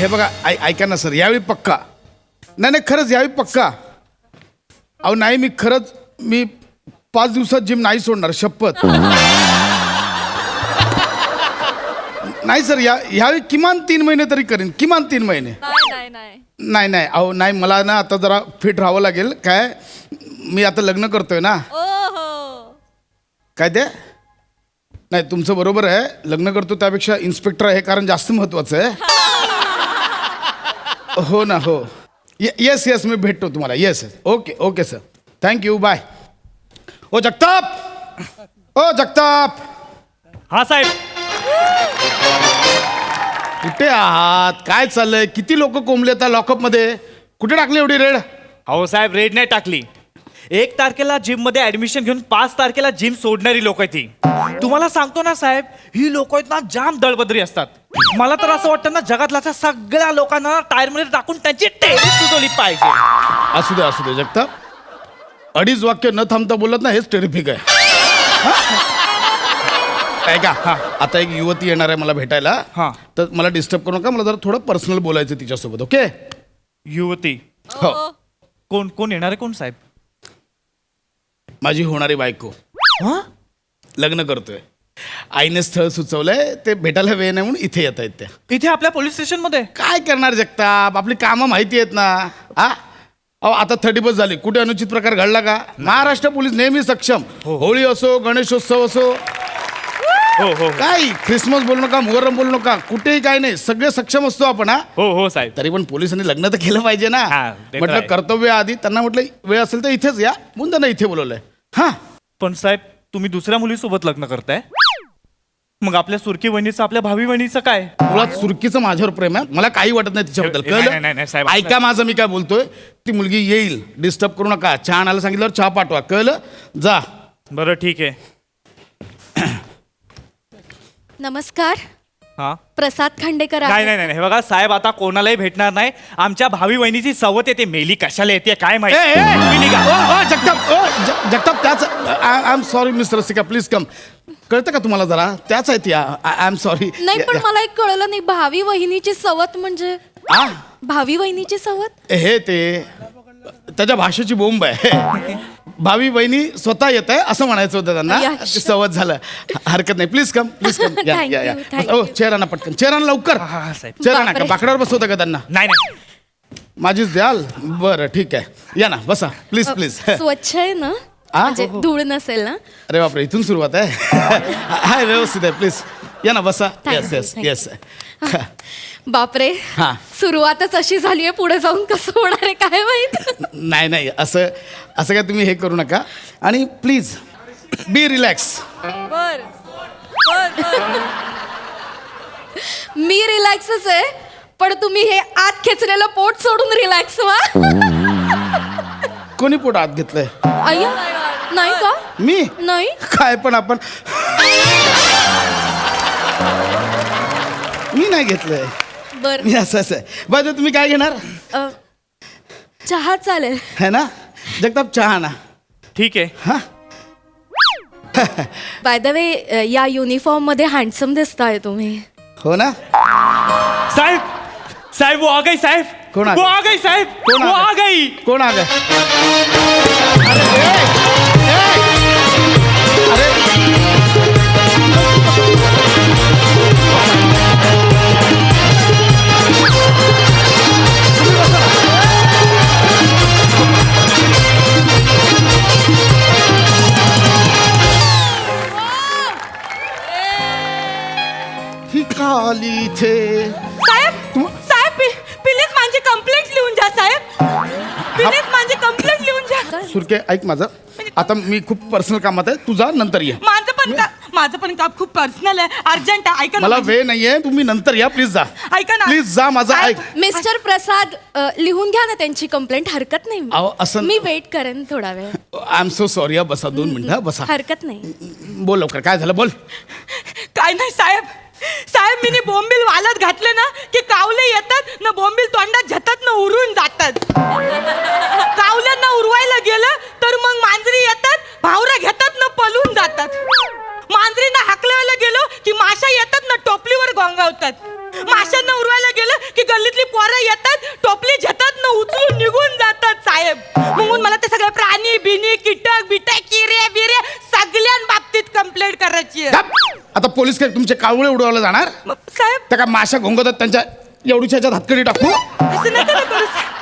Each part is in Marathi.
हे बघा ऐ ऐका ना सर यावेळी पक्का. नाही नाही खरंच यावेळी पक्का. अहो नाही मी खरंच मी पाच दिवसात जिम नाही सोडणार शपथ. नाही सर या ह्यावेळी किमान तीन महिने तरी करेन किमान तीन महिने. नाही नाही नाही. नाही नाही अहो नाही मला ना आता जरा फिट राहावं लागेल. काय? मी आता लग्न करतोय ना. ओ हो काय ते? नाही तुमचं बरोबर आहे. लग्न करतो त्यापेक्षा इन्स्पेक्टर आहे कारण जास्त महत्वाचं आहे. हो ना हो. येस येस मी भेटतो तुम्हाला. Yes okay okay sir thank you bye ओ जगताप! ओ जगताप! हा साहेब. कुठे आहात? काय चाललंय? किती लोक कोंबले आता लॉकअपमध्ये कुठे टाकली एवढी रेड अहो साहेब रेड नाही टाकली. एक तारखेला जिममध्ये ऍडमिशन घेऊन पाच तारखेला जिम सोडणारी लोक आहेत ही. तुम्हाला सांगतो ना साहेब ही लोक आहेत ना जाम दळबद्री असतात. मला तर असं वाटतं ना जगातल्या सगळ्या लोकांना टायरमध्ये टाकून त्यांची टेरिस सुचवली पाहिजे. असू दे असू दे जगताप. अडीच वाक्य न थांबता बोलत ना हेच टेरिफिक आहे. ऐका हा. आता एक युवती येणार आहे मला भेटायला. हा. तर मला डिस्टर्ब करू नका मला जरा थोडं पर्सनल बोलायचं आहे तिच्यासोबत ओके युवती. हो. कोण कोण येणार आहे कोण साहेब? माझी होणारी बायको. लग्न करतोय. आईने स्थळ सुचवलंय ते भेटायला वेळ नाही म्हणून इथे येत आहेत त्या. इथे आपल्या पोलीस स्टेशनमध्ये काय करणार जगताप? आपली कामं माहिती आहेत ना. हा? अहो आता थर्टी बस झाली. कुठे अनुचित प्रकार घडला का? महाराष्ट्र पोलीस नेहमी सक्षम. होळी असो गणेशोत्सव असो. हो हो काय? ख्रिसमस बोलू नका मुहर्रम बोलू नका. कुठेही काय नाही. सगळे सक्षम असतो आपण हा? हो हो साहेब. तरी पण पोलिसांनी लग्न तर केलं पाहिजे ना. हा, ते तर म्हटलं आहे. कर्तव्य आधी. त्यांना म्हटलं वेळ असेल तर इथेच या. म्हणून त्यांना इथे बोलवलंय. हा? पण साहेब तुम्ही दुसऱ्या मुलीसोबत लग्न करताय? मग आपल्या सुरकी वहिनीचं आपल्या भावी वहिनीचं काय? मुळात सुरकीचं माझ्यावर प्रेम आहे. मला काही वाटत नाही तिच्याबद्दल. नाही, नाही, नाही, नाही, साहेब, कळलं ऐका माझं मी काय बोलतोय? ती मुलगी येईल. डिस्टर्ब करू नका. चहा आणायला सांगितल्यावर चहा पाठवा. कळलं? जा. बरं ठीक आहे. नमस्कार. हा? प्रसाद खांडेकर नाही. नाही नाही हे बघा साहेब आता कोणालाही भेटणार नाही. आमच्या भावी वहिनीची सवत येते. मेली कशाला येते काय ए, माहिती ए, तुम्ही निघा. ओ, ओ, जगताप ओ, ज- जगताप त्याच I am sorry mister Rasika. Please come कळतं का तुम्हाला जरा? त्याच आहेत या. आय एम सॉरी नाही पण मला एक कळलं नाही. भावी वहिनीची सवत म्हणजे? भावी वहिनीची सवत? हे ते त्याच्या भाषेची बोंब आहे. भावी बहिणी स्वतः येत आहे असं म्हणायचं होतं त्यांना. यश. सवत झालं. हरकत नाही. प्लीज कम प्लीज कम या Thank या या. you, thank ओ आणा पटकन. आणा लवकर. हा, साहेब. चेअर आणा का बापरे. बाकडावर बसवतं का त्यांना? नाही नाही. माझीच द्याल? बरं ठीक आहे. या ना बसा. प्लीज प्लीज स्वच्छ आहे ना? आ? म्हणजे धूळ नसेल ना? अरे बापरे इथून सुरुवात आहे. हाय व्यवस्थित आहे प्लीज या ना बसा. Thank yes you, yes thank yes बापरे हा. सुरुवातच अशी झाली आहे पुढे जाऊन कसं होणार आहे काय माहीत? नाही नाही असं असं काय तुम्ही हे करू नका. आणि प्लीज बी रिलॅक्स बर मी रिलॅक्सच आहे पण तुम्ही हे आत खेचलेलं पोट सोडून रिलॅक्स व्हा. कोणी पोट आत घेतलंय? अय्या नाही का? मी? नाही. काय पण आपण मी नाही घेतलंय. बर. मी असंच आहे. बरं तुम्ही काय घेणार? चहा चालेल. है ना? जगताप चहा ना. ठीक आहे. हा? बाय द वे या युनिफॉर्ममध्ये हँडसम दिसताय तुम्ही. हो ना? साहेब साहेब वो आ गई साहेब. कौन आ वो गई? आ गई साहेब. कौन आ वो गई? आ गई. कोण अरे ए, सुरके ऐक माझं. आता मी खूप पर्सनल कामात आहे. तू जा नंतर ये. माझं पण का माझं पण काम खूप पर्सनल आहे. अर्जंट आहे. ऐका ना मला माझी- वेळ नाहीये. तुम्ही नंतर या. प्लीज जा. ऐका ना. प्लीज जा माझं. ऐक. मिस्टर प्रसाद अ, लिहून घ्या ना त्यांची कंप्लेंट हरकत नाही. अहो, असं- मी वेट करेन थोडा वेळ. आय एम सो सॉरी बसा. दोन मिनिटं हा, बसा. हरकत नाही. बोल लवकर. काय झालं? बोल. काय नाही साहेब. साहेब मी बोंबील वालत घातले ना की कावले येतात ना बोंबील तोंडात झतात ना उरून जातात. कावल्यांना उरवायला गेलं तर मग मांजरी येतात भावरा घेतात ना पलून जातात. मांजरीना हाकलायला गेलो की माशा येतात ना टोपलीवर गोंगावतात. माशांना उरवायला गेलं की गल्लीतली पोरं येतात टोपली झतात ना उचलून निघून जातात साहेब. म्हणून मला ते सगळे प्राणी बिनी आता पोलीस काय तुमचे कावळे उडवायला जाणार? मग साहेब त्या काय माशा घोंगतात त्यांच्या एवढीच्या ह्याच्यात हातकडी टाकू? असं नका ना करू साहेब.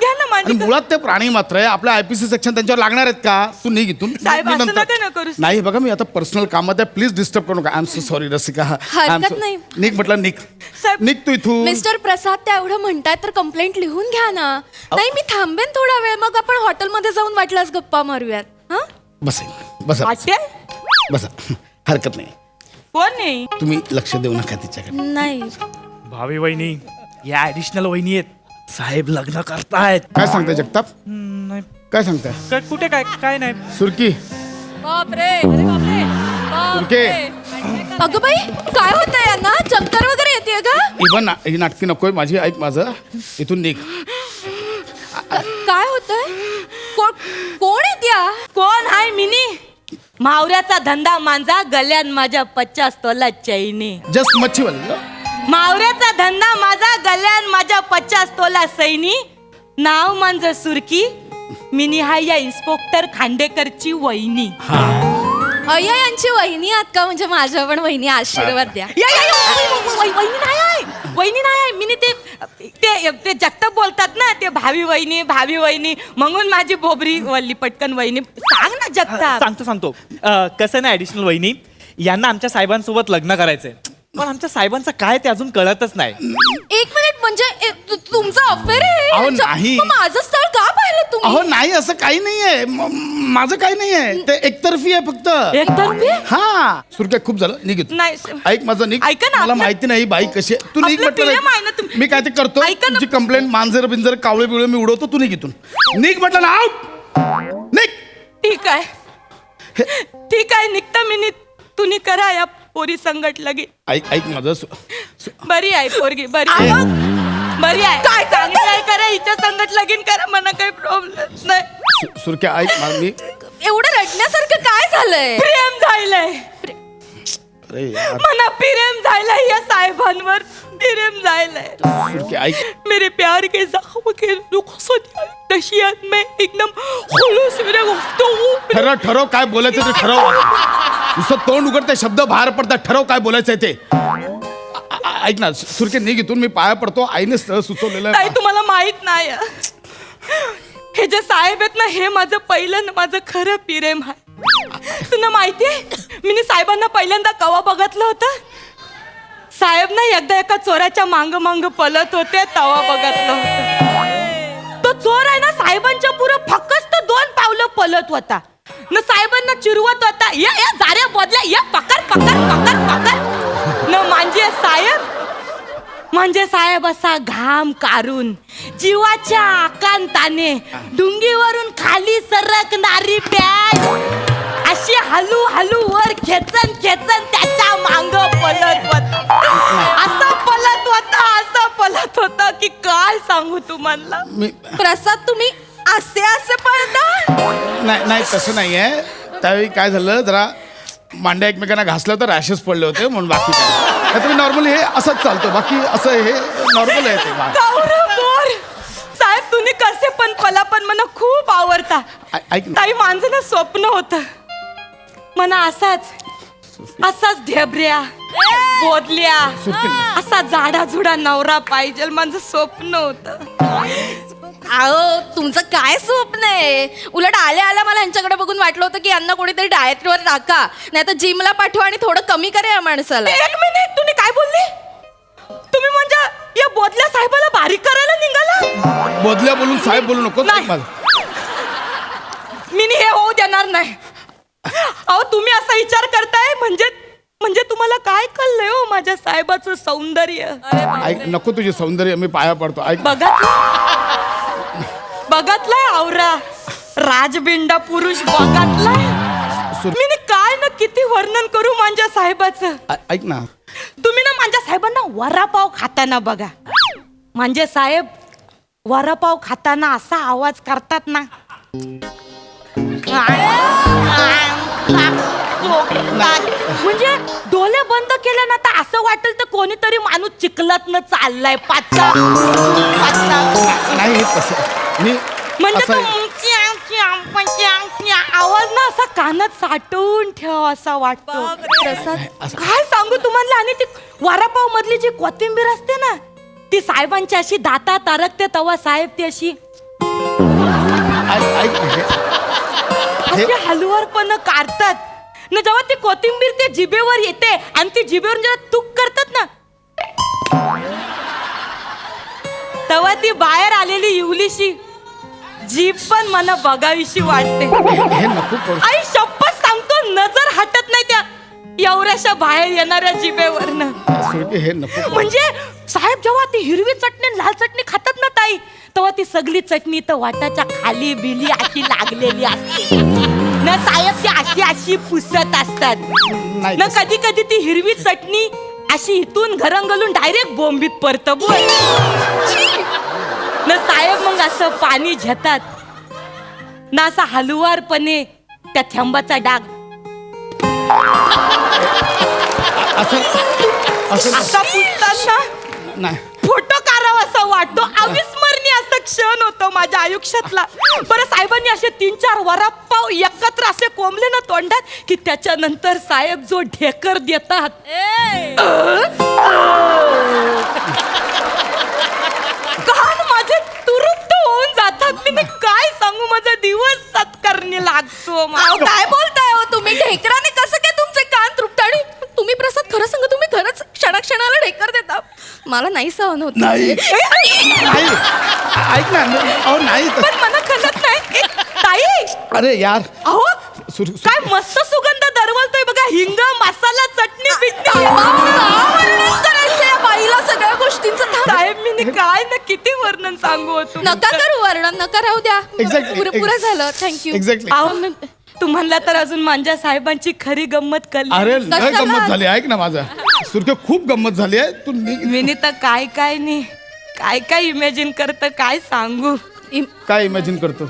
घ्या ना आणि माझी मुळात ते प्राणी मात्र आहे आपल्या आयपीसी सेक्शन त्यांच्यावर लागणार आहेत का? तू निघ इथून. साहेब, मी असं नंतर- नका ना करू. नाही बघा मी आता पर्सनल कामात आहे. प्लीज डिस्टर्ब करू नका. I am so sorry Rasika. I am हरकत so- नाही. निघ म्हटलं निघ. साहेब- निघ तू इथून. मिस्टर प्रसाद त्या एवढं म्हणताय तर कंप्लेंट लिहून घ्या ना. नाही मी थांबेन थोडा वेळ. मग आपण हॉटेलमध्ये जाऊन वाटल्यास गप्पा मारूयात. हा? बसा बसा. बसा. हरकत नाही. कोण नाही तुम्ही लक्ष देऊ नका तिच्याकडे. नाही. भावी वहिनी या ऍडिशनल वहिनी आहेत. साहेब लग्न करतायत. काय सांगताय जगताप? नाही. काय सांगताय? काय- कुठे काय काय नाही. सुरकी. बापरे. सुरके. अगं बाई काय होतंय यांना? चक्कर वगैरे येते का इवन ही नाटकी नकोय माझी ऐक माझं. इथून निघ. काय होतंय? कोण कोण आहे त्या कोण? हाय मिनी. मावऱ्याचा धंदा मांजा गल्यान माझ्या पचास तोला चैनी जस्ट मच्छीवाली मावऱ्याचा धंदा माझा गल्यान माझ्या पचास तोला सैनी नाव मांज सुरकी मिनी हाय या इन्स्पेक्टर खांडेकरची वहिनी अय्या यांची वहिनी आहात का म्हणजे माझ्या पण वहिनी आशीर्वाद द्या या, या, या, वही- वही- वही- वहिनी नाही आहे वहिनी नाही आहे ते ते ते जगताप बोलतात ना ते भावी वहिनी भावी वहिनी म्हणून माझी बोबरी वल्ली पटकन वहिनी. सांग ना जगताप. सांगतो सांगतो. अं, कसं ना ऍडिशनल वहिनी यांना आमच्या साहेबांसोबत लग्न करायचंय. पण आमच्या साहेबांचं काय ते अजून कळतच नाही. एक मिनिट म्हणजे ए, तु- तुमचं अफेअर आहे. अहो, नाही. मग माझं स्थळ का पाहिलं तुम्ही? अहो नाही असं काही नाहीये. म- माझं काही नाहीये. ते एकतर्फी आहे फक्त. एकतर्फी? हा. सुरक्या खूप झालं. निघ इथून. नाही ऐक माझं निघ. ऐका ना, मला आपलं- माहिती नाही बाई कशी आहे. तू निघ आपलं म्हटलं. आहे ना नाही. मी काय ते करतो? ऐका ना. तुमची कंप्लेंट मांजर बिंजर कावळे बिवळे मी उडवतो तू निघ इथून. निघ म्हटलं ना आउट निघ! ठीक आहे. ठीक आहे निघता मिनी तुम्ही करा या. पोरी संगट लगी. ऐक ऐक माझं सु- सु- बरी आहे पोरगी बरी आहे. बरी आहे. काय चांगली आहे करा हिच्या संगट लगीन करा मला काही प्रॉब्लेम नाही. सु- सुरक्या ऐक मा- मी एवढं रडण्यासारखं काय झालंय? प्रेम झालंय. अरे यार. मना प्रेम झालंय या साहेबांवर. मेरे प्यार के जख्म के रुखसत नशियात में एकदम खुलूस मेरे गुफ्तगू ठरव ठरव काय बोलायचं ते ठरव. नुसतं तोंड उघडते शब्द बाहेर पडतात ठरव काय बोलायचंय ते. ऐक ना सुरके निघ इथून मी पाया पडतो आईने स्थळ सुचवलेलं ताई तुम्हाला माहीत नाही. हे जे साहेब आहेत ना हे माझं पहिलं माझं खरं प्रेम आहे. तुला माहितीये मी साहेबांना पहिल्यांदा कवा बघितलं होतं? साहेब ना एकदा एका चोराच्या मांग मांग पलत होते तवा बघितलं होतं तो चोर आहे ना साहेबांच्या पुढं फक्त दोन पावलं पलत होता. न साहेबांना चिरवत होता या या जाऱ्या बदल्या या पकड पकड पकड पकड. न म्हणजे साहेब म्हणजे साहेब असा घाम कारून जीवाच्या आकांताने डुंगीवरून खाली सरकणारी बॅग अशी हलू हलू वर खेचन खेचन त्याच्या मांग पलत होता. असं पलत होता असं पलत होता की काय सांगू तुम्हाला? मी प्रसाद तुम्ही असे असे पळता नाही नाही तसं नाही आहे. त्यावेळी काय झालं जरा मांड्या एकमेकांना घासलं तर रॅशेस पडले होते म्हणून बाकी काय. तुम्ही नॉर्मली हे असंच चालतो बाकी असं हे नॉर्मल आहे ते बा- गौरव मोर साहेब तुम्ही कसे पण पला पण मला खूप आवडता. ऐ- ऐक ना. ताई माझं ना स्वप्न होत. मना असाच. असाच ढेबऱ्या बोदल्या. असा जाडा जुडा नवरा पाहिजे माझं स्वप्न होत. अहो तुमचं काय स्वप्न आहे? उलट आल्या आल्या मला यांच्याकडे बघून वाटलं होतं की यांना कोणीतरी डाएटवर टाका. नाही तर जिमला पाठवा आणि थोडं कमी करा या माणसाला. एक मिनिट तुम्ही काय बोलले? तुम्ही म्हणजे या बोदल्या साहेबाला बारीक करायला निघाला? बोधल्या बोलून साहेब बोलू नको नाही. मी हे होऊ देणार नाही. अहो तुम्ही असा विचार करताय? म्हणजे म्हणजे तुम्हाला काय कळलंय हो माझ्या साहेबाचं सौंदर्य? ऐक नको तुझे सौंदर्य मी पाया पडतो. ऐक. बघत बघतलाय आवरा. राजबिंडा पुरुष बघतलाय. मी नी काय ना किती वर्णन करू माझ्या साहेबाचं? ऐ- ऐक ना. तुम्ही ना माझ्या साहेबांना वरापाव खाताना बघा. म्हणजे साहेब वरापाव खाताना असा आवाज करतात ना. म्हणजे डोळे बंद केले ना तर असं वाटेल तर कोणीतरी माणूस चिखलात न चाललाय. पाचा. पाचा. नाही हे तसं मी म्हणजे असं आमची आवाज ना असा कानात साठवून ठेव असा वाटतो. काय सांगू तुम्हाला? आणि ती वरापाव मधली जी कोथिंबीर असते ना ती साहेबांची अशी दाता तारकते तवा साहेब ती अशी ऐक- ऐक अशी हलवारपण काढतात. ना जेव्हा ती कोथिंबीर ते जिभेवर येते आणि ती जिभेवर जेव्हा तुक करतात ना तेव्हा ती बाहेर आलेली इवलीशी जीभ पण मला बघावीशी वाटते. हे नको करू. आई शपथ सांगतो नजर हटत नाही त्या एवढ्याशा बाहेर येणाऱ्या जिभेवरनं. हे नको. म्हणजे साहेब जेव्हा ती हिरवी चटणी आणि लाल चटणी खातात ना ताई तेव्हा ती सगळी चटणी तर वाटाच्या खाली बिली अशी लागलेली असते. ना साहेब ती अशी अशी पुसत असतात. नाही ना कधी कधी ती हिरवी चटणी अशी इथून घरंगलून डायरेक्ट बोंबीत परत बोल. ना साहेब मग असं पाणी घेतात. ना असा हलुवारपणे त्या थेंबाचा डाग. असं असं असा पुसताना नाही. फोटो काढावा असा वाटतो. अविस्मरणीय असा क्षण होतो माझ्या आयुष्यातला. बरं साहेबांनी असे तीन चार वरापाव एकत्र असे कोंबले ना तोंडात की त्याच्यानंतर साहेब जो ढेकर देतात. कान माझे तुरुप्त होऊन जातात. मी ना काय सांगू? माझा दिवस सत्कारणी लागतो. अहो. काय बोलताय हो तुम्ही? ढेकराने कसं काय तुमचे कान तृप्त? आणि तुम्ही प्रसाद खरं सांगा तुम्ही खरंच क्षणाक्षणाला ढेकर देता? मला नाही सहन होत. नाही. नाही. ऐक ना अहो नाही तर- पण मला कळत नाही ए, ताई अरे यार अहो सुर- सुर- काय मस्त सुगंध दरवलतोय बघा हिंग मसाला चटणी बिटणी या बाईला सगळ्या गोष्टींचं धाम- साहेब मी काय ना किती वर्णन सांगू हो नका. करू वर्णन नका राहू द्या Exactly. पुरं पुरं झालं थँक्यू Exactly. अहो, तुम्हाला तर अजून माझ्या साहेबांची खरी गंमत कळली अरे लय कशाला? गंमत झाली ऐक ना माझा सुरके खूप गंमत झाली आहे तू निघ. मी तर काय काय नाही काय काय इमॅजिन करत काय सांगू? काय इमॅजिन करतो?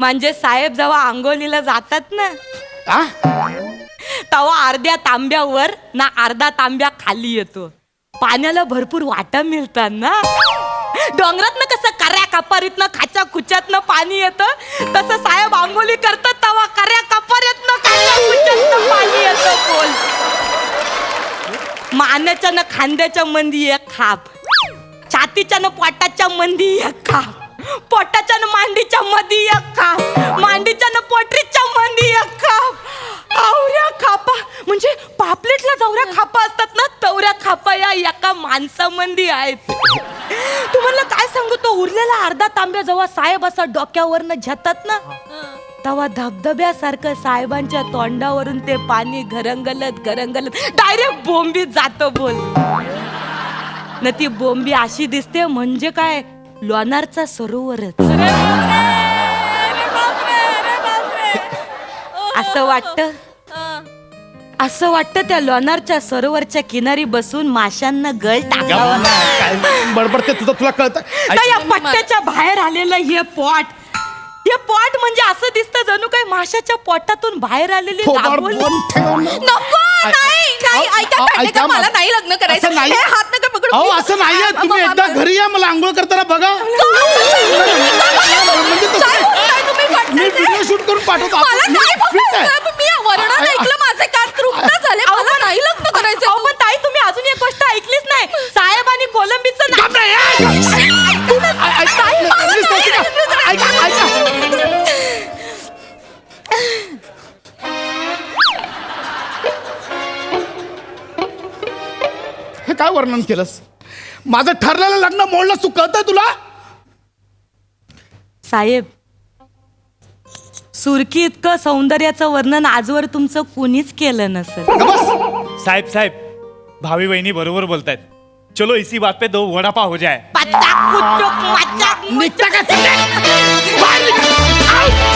म्हणजे साहेब जेव्हा आंघोलीला जातात ना आ? तेव्हा अर्ध्या तांब्यावर ना अर्धा तांब्या खाली येतो. पाण्याला भरपूर वाटा मिळतात ना डोंगरात ना कसं कर्या कपारीतनं खाच्या खुच्यातनं पाणी येतं. तसं साहेब आंघोली करतात तेव्हा कर्या कपारीतनं खाच्या खुच्यातनं पाणी येतं बोल मानाच्या ना खांद्याच्या मंदी एक खाप. छातीच्या न पोटाच्या मंदी एक. पोटाच्या न मांडीच्या मध्ये एक. मांडीच्या न पोटरीच्या मंदी एक. आवऱ्या खापा. म्हणजे पापलेटला जवऱ्या खापा असतात ना तवऱ्या खापा या एका माणसामंदी आहेत. तुम्हाला काय सांगू तो उरलेला अर्धा तांब्या जेव्हा साहेब असा डोक्यावरनं झतात ना तेव्हा धबधब्यासारखं साहेबांच्या तोंडावरून ते पाणी घरंगलत घरंगलत डायरेक्ट बोंबीत जातं बोल. न ती बोंबी अशी दिसते म्हणजे काय? लोणारचा सरोवरच. असं वाटतं? असं वाटतं त्या लोणारच्या सरोवरच्या किनारी बसून माशांना गळ टाकावा? काय बडबडते तुझं तुला कळतं? या पट्ट्याच्या बाहेर आलेलं हे पॉट? हे पॉट म्हणजे असं दिसतं जणू काही माशाच्या पोटातून बाहेर आलेली. नको नाही नाही ऐका मला नाही लग्न करायचं असं नाही. हे हात नका पकडू अहो please. असं नाहीये आ- तुम्ही एकदा घरी या मला आंघोळ वर्णन केलंस माझं ठरलेलं लग्न मोडलं तू कळतंय तुला साहेब सुरकी इतकं सौंदर्याचं वर्णन आजवर तुमचं कुणीच केलं नसेल ग बस साहेब साहेब भावी बहिणी बरोबर बोलतायत चलो इसी बात पे दो वड़ा पाव हो जाए माचाक, निघता का चाललंय? बाहेर निघ. आऊ.